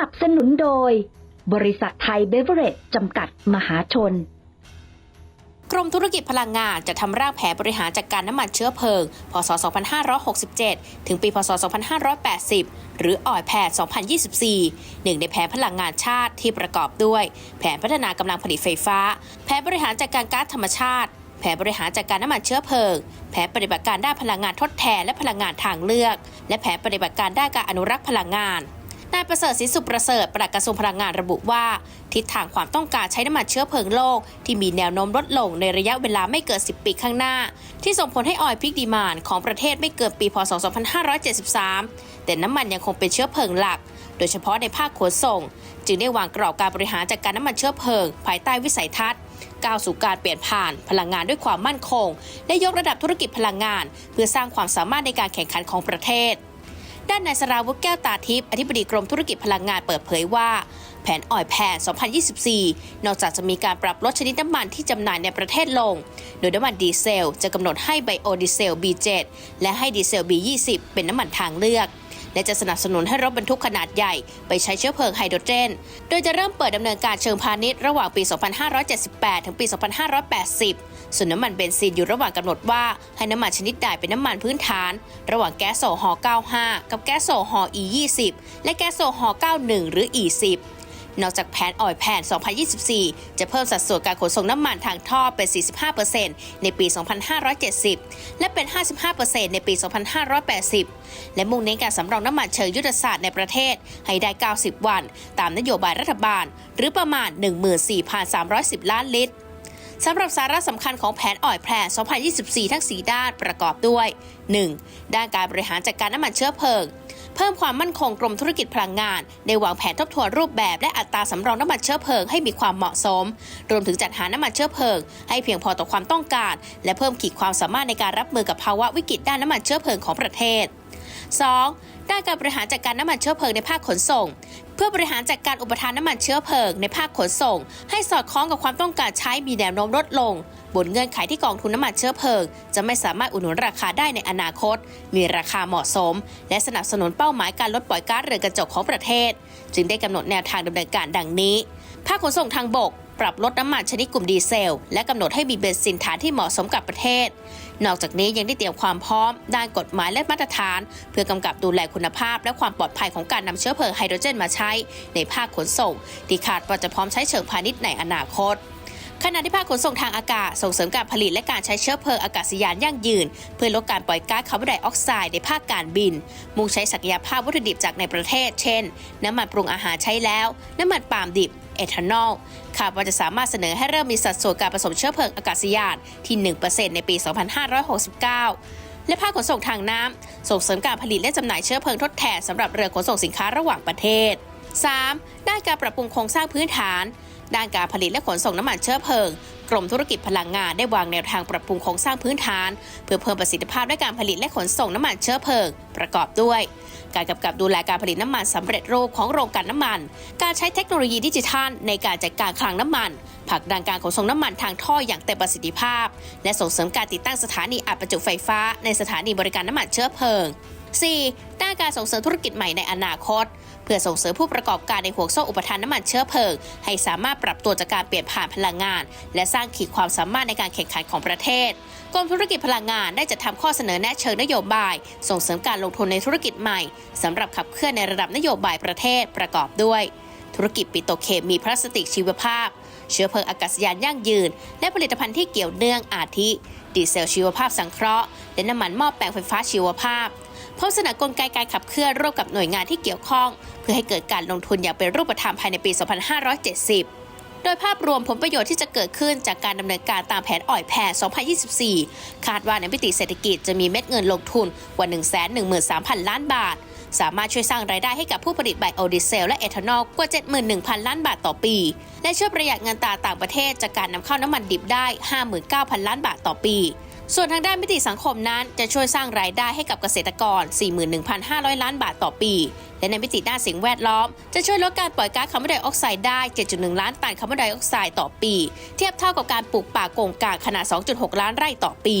นับสนุนโดย บริษัทไทยเบเวอเรจจำกัดมหาชน กรมธุรกิจพลังงานจะทำร่างแผนบริหารจัดการน้ำมันเชื้อเพลิง พศ 2567 ถึงปี พศ 2580 หรืออ่อยแผน2024 หนึ่งในแผนพลังงานชาติที่ประกอบด้วย แผนพัฒนากำลังผลิตไฟฟ้า แผนบริหารจัดการก๊าซธรรมชาติแผนบริหารจัดการน้ำมันเชื้อเพลิง แผนปฏิบัติการด้านพลังงานทดแทนและพลังงานทางเลือก และแผนปฏิบัติการด้านการอนุรักษ์พลังงาน นายประเสริฐศรีสุประเสริฐปลัดกระทรวงพลังงานระบุว่า ทิศทางความต้องการใช้น้ำมันเชื้อเพลิงโลก ที่มีแนวโน้มลดลงในระยะเวลาไม่เกิน 10 ปีข้างหน้า ที่ส่งผลให้ออยล์พิกดีมานของประเทศไม่เกินปีพศ 2573 แต่น้ำมันยังคงเป็นเชื้อเพลิงหลัก โดยเฉพาะในภาคขนส่ง จึงได้วางกรอบการบริหารจัดการน้ำมันเชื้อเพลิง ภายใต้วิสัยทัศน์ก้าวสู่การเปลี่ยนผ่านพลังงานด้วยความมั่นคง และยกระดับธุรกิจพลังงาน เพื่อสร้างความสามารถในการแข่งขันของประเทศ ด้านนายสราวุฒิแก้วตาทิพย์อธิบดีกรมธุรกิจพลังงานเปิดเผยว่าแผนอ่อยแพน2024 นอกจากจะมีการปรับลดชนิดน้ำมันที่จำหน่ายในประเทศลง โดยน้ำมันดีเซลจะกำหนดให้ไบโอดีเซล B7 และให้ดีเซล B20 เป็นน้ำมันทางเลือก และจะสนับสนุนให้รถบรรทุกขนาดใหญ่ ไปใช้เชื้อเพลิงไฮโดรเจน โดยจะเริ่มเปิดดำเนินการเชิงพาณิชย์ระหว่างปี 2578 ถึงปี 2580 ส่วนน้ำมันเบนซินอยู่ระหว่างกำหนดว่าให้น้ำมันชนิดใดเป็นน้ำมันพื้นฐาน ระหว่างแก๊สโซฮอล์95 กับแก๊สโซฮอล์ E20 และแก๊สโซฮอล์91 หรือ E10 นอกจากแผนอ่อยแผน 2024 จะเพิ่มสัดส่วนการขนส่งน้ำมันทางท่อเป็น 45%ในปี 2570 และเป็น 55%ในปี 2580 และมุ่งเน้นการสำรองน้ำมันเชิงยุทธศาสตร์ในประเทศ ให้ได้ 90 วัน ตามนโยบายรัฐบาล หรือประมาณ 14,310 ล้านลิตร สำหรับสาระสำคัญของแผนอ่อยแพร่2024 ทั้ง 4 ด้านประกอบด้วย 1. ด้านการบริหารจัดการน้ำมันเชื้อเพลิง เพิ่มความมั่นคงกรมธุรกิจพลังงาน ได้วางแผนทบทวนรูปแบบและอัตราสำรองน้ำมันเชื้อเพลิงให้มีความเหมาะสม รวมถึงจัดหาน้ำมันเชื้อเพลิง ให้เพียงพอต่อความต้องการ และเพิ่มขีดความสามารถในการรับมือกับภาวะวิกฤตด้านน้ำมันเชื้อเพลิงของประเทศ 2. ด้านการบริหารจัดการน้ำมันเชื้อเพลิงในภาคขนส่ง เพื่อบริหารจัดการอุปทานน้ำมันเชื้อเพลิงในภาคขนส่ง ให้สอดคล้องกับความต้องการใช้มีแนวโน้มลดลง บนเงื่อนไขที่กองทุนน้ำมันเชื้อเพลิง จะไม่สามารถอุดหนุนราคาได้ในอนาคต มีราคาเหมาะสม และสนับสนุนเป้าหมายการลดปล่อยก๊าซเรือนกระจกของประเทศ จึงได้กำหนดแนวทางดำเนินการดังนี้ ภาคขนส่งทางบก ปรับลดน้ำมันชนิดกลุ่มดีเซล และกำหนดให้มีเบนซินฐานที่เหมาะสมกับประเทศ นอกจากนี้ยังได้เตรียมความพร้อม ด้านกฎหมายและมาตรฐาน เพื่อกำกับดูแลคุณภาพ และความปลอดภัยของการนำเชื้อเพลิงไฮโดรเจนมาใช้ ในภาคขนส่งที่คาดว่าจะพร้อมใช้เชิงพาณิชย์ในอนาคตขณะที่ภาคขนส่งทางอากาศส่งเสริมการผลิตและการใช้เชื้อเพลิงอากาศยานยั่งยืน เพื่อลดการปล่อยก๊าซคาร์บอนไดออกไซด์ในภาคการบิน มุ่งใช้ศักยภาพวัตถุดิบจากในประเทศ เช่น น้ำมันปรุงอาหารใช้แล้ว น้ำมันปาล์มดิบ เอทานอลคาดว่าจะสามารถเสนอให้เริ่มมีสัดส่วนการผสมเชื้อเพลิงอากาศยานที่ 1%ในปี 2569 และภาคขนส่งทางน้ำส่งเสริมการผลิตและจำหน่ายเชื้อเพลิงทดแทนสำหรับเรือขนส่งสินค้าระหว่างประเทศ 3. ด้านการปรับปรุงโครงสร้างพื้นฐาน ด้านการผลิตและขนส่งน้ำมันเชื้อเพลิง กรมธุรกิจพลังงานได้วางแนวทางปรับปรุงโครงสร้างพื้นฐาน เพื่อเพิ่มประสิทธิภาพในการผลิตและขนส่งน้ำมันเชื้อเพลิง ประกอบด้วย การกำกับดูแลการผลิตน้ำมันสำเร็จรูปของโรงกลั่นน้ำมัน การใช้เทคโนโลยีดิจิทัล ในการจัดการคลังน้ำมันผลักดันการขนส่งน้ำมันทางท่ออย่างเต็มประสิทธิภาพ และส่งเสริมการติดตั้งสถานีอัดประจุไฟฟ้า ในสถานีบริการน้ำมันเชื้อเพลิง 4. ด้านการส่งเสริมธุรกิจใหม่ในอนาคต เพื่อส่งเสริมผู้ประกอบการในห่วงโซ่อุปทานน้ำมันเชื้อเพลิง ให้สามารถปรับตัวจากการเปลี่ยนผ่านพลังงาน และสร้างขีดความสามารถในการแข่งขันของประเทศกรมธุรกิจพลังงานได้จัดทำข้อเสนอแนะเชิงนโยบาย ส่งเสริมการลงทุนในธุรกิจใหม่สำหรับขับเคลื่อนในระดับนโยบายประเทศประกอบด้วย ธุรกิจปิโตรเคมีพลาสติกชีวภาพ เชื้อเพลิงอากาศยานยั่งยืน และผลิตภัณฑ์ที่เกี่ยวเนื่องอาทิ ดีเซลชีวภาพสังเคราะห์ และน้ำมันหม้อแปลงไฟฟ้าชีวภาพ พร้อมเสนอกลไกการขับเคลื่อนร่วมกับหน่วยงานที่เกี่ยวข้อง เพื่อให้เกิดการลงทุนอย่างเป็นรูปธรรมภายในปี 2570โดยภาพรวมผลประโยชน์ที่จะเกิดขึ้นจากการดำเนินการตามแผนอ่อยแพร2024 คาดว่าในมิติเศรษฐกิจจะมีเม็ดเงินลงทุนกว่า 113,000 ล้านบาท สามารถช่วยสร้างรายได้ให้กับผู้ผลิตไบโอดีเซลและเอทานอลกว่า 71,000 ล้านบาทต่อปี และช่วยประหยัดเงินตาต่างประเทศจากการนำเข้าน้ำมันดิบได้ 59,000 ล้านบาทต่อปี ส่วนทางด้านมิติสังคมนั้นจะช่วยสร้างรายได้ให้กับเกษตรกร 41,500 ล้านบาทต่อปี และในมิติด้านสิ่งแวดล้อม จะช่วยลดการปล่อยก๊าซคาร์บอนไดออกไซด์ได้ 7.1 ล้านตันคาร์บอนไดออกไซด์ต่อปี เทียบเท่ากับการปลูกป่าโกงกางขนาด 2.6 ล้านไร่ต่อปี